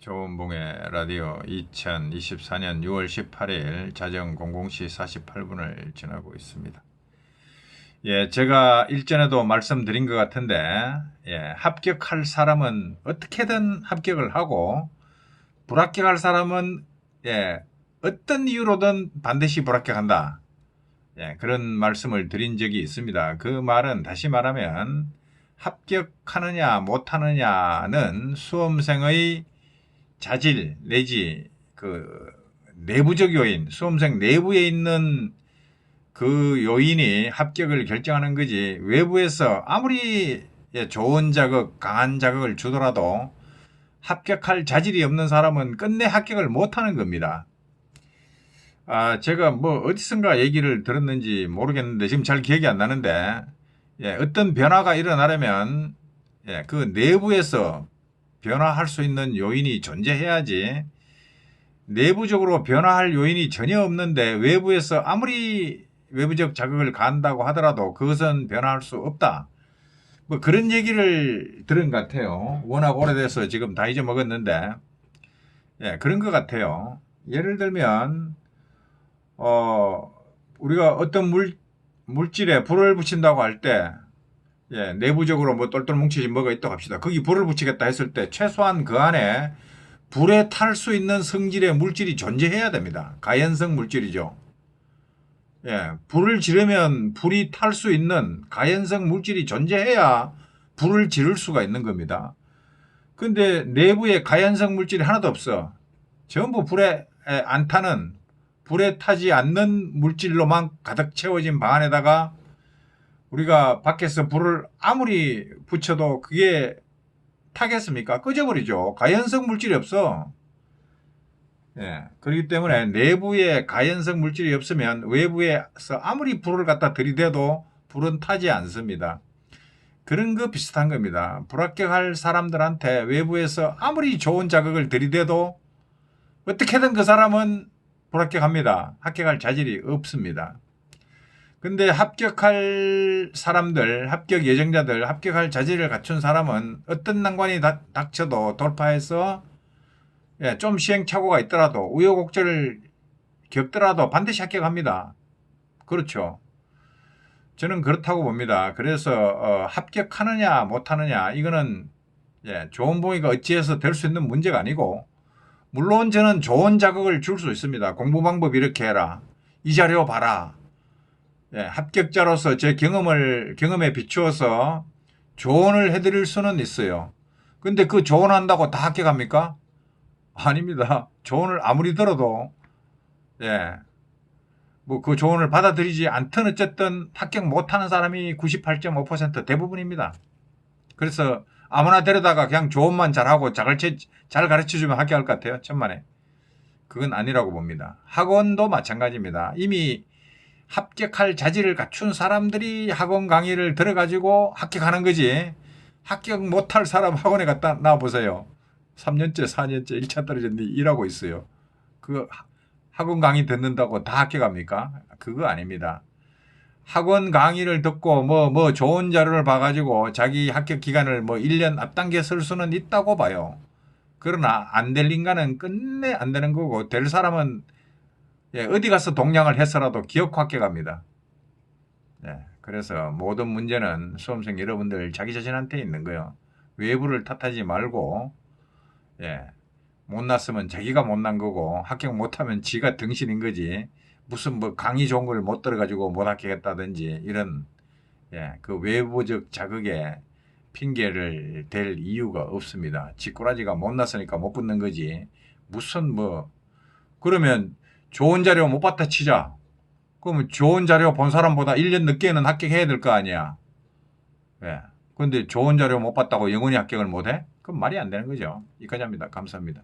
조은봉의 라디오 2024년 6월 18일 자정 00시 48분을 지나고 있습니다. 예, 제가 일전에도 말씀드린 것 같은데, 예, 합격할 사람은 어떻게든 합격을 하고, 불합격할 사람은, 예, 어떤 이유로든 반드시 불합격한다. 예, 그런 말씀을 드린 적이 있습니다. 그 말은 다시 말하면, 합격하느냐, 못하느냐는 수험생의 자질 내지 그 내부적 요인, 수험생 내부에 있는 그 요인이 합격을 결정하는 거지 외부에서 아무리 예, 좋은 자극, 강한 자극을 주더라도 합격할 자질이 없는 사람은 끝내 합격을 못하는 겁니다. 아, 제가 뭐 어디선가 얘기를 들었는지 모르겠는데 지금 잘 기억이 안 나는데 예, 어떤 변화가 일어나려면 예, 그 내부에서 변화할 수 있는 요인이 존재해야지 내부적으로 변화할 요인이 전혀 없는데 외부에서 아무리 외부적 자극을 가한다고 하더라도 그것은 변화할 수 없다. 뭐 그런 얘기를 들은 것 같아요. 워낙 오래돼서 지금 다 잊어먹었는데 예, 그런 것 같아요. 예를 들면 어 우리가 어떤 물 물질에 불을 붙인다고 할때 예, 내부적으로 뭐 똘똘 뭉쳐진 뭐가 있다고 합시다. 거기 불을 붙이겠다 했을 때 최소한 그 안에 불에 탈 수 있는 성질의 물질이 존재해야 됩니다. 가연성 물질이죠. 예, 불을 지르면 불이 탈 수 있는 가연성 물질이 존재해야 불을 지를 수가 있는 겁니다. 근데 내부에 가연성 물질이 하나도 없어. 전부 불에 안 타는 불에 타지 않는 물질로만 가득 채워진 방 안에다가 우리가 밖에서 불을 아무리 붙여도 그게 타겠습니까? 꺼져버리죠. 가연성 물질이 없어. 예. 그렇기 때문에 내부에 가연성 물질이 없으면 외부에서 아무리 불을 갖다 들이대도 불은 타지 않습니다. 그런 거 비슷한 겁니다. 불합격할 사람들한테 외부에서 아무리 좋은 자극을 들이대도 어떻게든 그 사람은 불합격합니다. 합격할 자질이 없습니다. 근데 합격할 사람들, 합격 예정자들, 합격할 자질을 갖춘 사람은 어떤 난관이 닥, 닥쳐도 돌파해서 예, 좀 시행착오가 있더라도 우여곡절을 겪더라도 반드시 합격합니다. 그렇죠. 저는 그렇다고 봅니다. 그래서 어, 합격하느냐 못하느냐 이거는 예, 좋은 봉이가 어찌해서 될 수 있는 문제가 아니고 물론 저는 좋은 자극을 줄 수 있습니다. 공부 방법 이렇게 해라. 이 자료 봐라. 예, 합격자로서 제 경험을 경험에 비추어서 조언을 해드릴 수는 있어요. 근데 그 조언한다고 다 합격합니까? 아닙니다. 조언을 아무리 들어도 예, 뭐 그 조언을 받아들이지 않든 어쨌든 합격 못하는 사람이 98.5% 대부분입니다. 그래서 아무나 데려다가 그냥 조언만 잘하고 잘 가르쳐, 잘 가르쳐주면 합격할 것 같아요. 천만에. 그건 아니라고 봅니다. 학원도 마찬가지입니다. 이미 합격할 자질을 갖춘 사람들이 학원 강의를 들어가지고 합격하는 거지. 합격 못할 사람 학원에 갔다 나와보세요. 3년째, 4년째 1차 떨어졌는데 일하고 있어요. 그 학원 강의 듣는다고 다 합격합니까? 그거 아닙니다. 학원 강의를 듣고 뭐, 뭐 좋은 자료를 봐가지고 자기 합격 기간을 뭐 1년 앞당겨 쓸 수는 있다고 봐요. 그러나 안 될 인간은 끝내 안 되는 거고 될 사람은 예, 어디 가서 동량을 해서라도 기억 합격합니다. 예, 그래서 모든 문제는 수험생 여러분들 자기 자신한테 있는 거예요. 외부를 탓하지 말고 예, 못났으면 자기가 못난 거고 합격 못하면 지가 등신인 거지. 무슨 뭐 강의 좋은 걸 못 들어가지고 못 합격했다든지 이런 예, 그 외부적 자극에 핑계를 댈 이유가 없습니다. 지꾸라지가 못났으니까 못 붙는 거지. 무슨 뭐 그러면 좋은 자료 못 봤다 치자. 그러면 좋은 자료 본 사람보다 1년 늦게는 합격해야 될 거 아니야. 예. 근데 좋은 자료 못 봤다고 영원히 합격을 못 해? 그건 말이 안 되는 거죠. 여기까지합니다. 감사합니다.